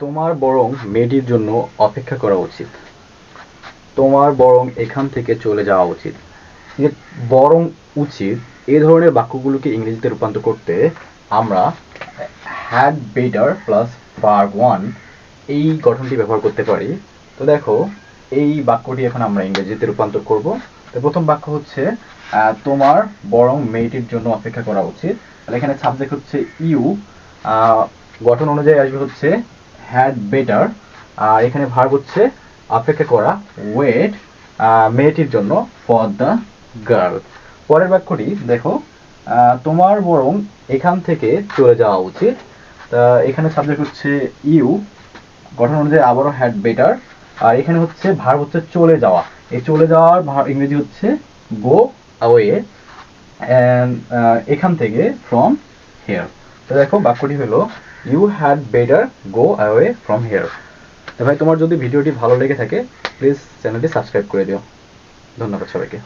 তোমার বরং মেয়েটির জন্য অপেক্ষা করা উচিত। তোমার বরং এখান থেকে চলে যাওয়া উচিত। বরং উচিত এই ধরনের বাক্যগুলোকে ইংরেজিতে রূপান্তর করতে আমরা had better plus verb one এই গঠনটি ব্যবহার করতে পারি। তো দেখো, এই বাক্যটি এখন আমরা ইংরেজিতে রূপান্তর করব। তো প্রথম বাক্য হচ্ছে তোমার বরং মেয়েটির জন্য অপেক্ষা করা উচিত। তাহলে এখানে সাবজেক্ট হচ্ছে ইউ গঠন অনুযায়ী আসবে হচ্ছে হ্যাড বেটার আর এখানে ভার্ব হচ্ছে অপেক্ষা করা ওয়েট মেয়েটির জন্য ফর দ্য গার্ল পরের বাক্যটি, দেখো তোমার বরং এখান থেকে চলে যাওয়া উচিত। তা, এখানে সাবজেক্ট হচ্ছে ইউ গঠন অনুযায়ী আবারও হ্যাড বেটার আর এখানে হচ্ছে ভার্ব হচ্ছে চলে যাওয়া। এই চলে যাওয়ার ইংরেজি হচ্ছে গো অ্যাওয়ে এখান থেকে ফ্রম হেয়ার তো দেখো, বাক্যটি হলো you had better go away from here ভাই, তোমার যদি ভিডিওটি ভালো লেগে থাকে প্লিজ চ্যানেলটি সাবস্ক্রাইব করে দিও। ধন্যবাদ সবাইকে।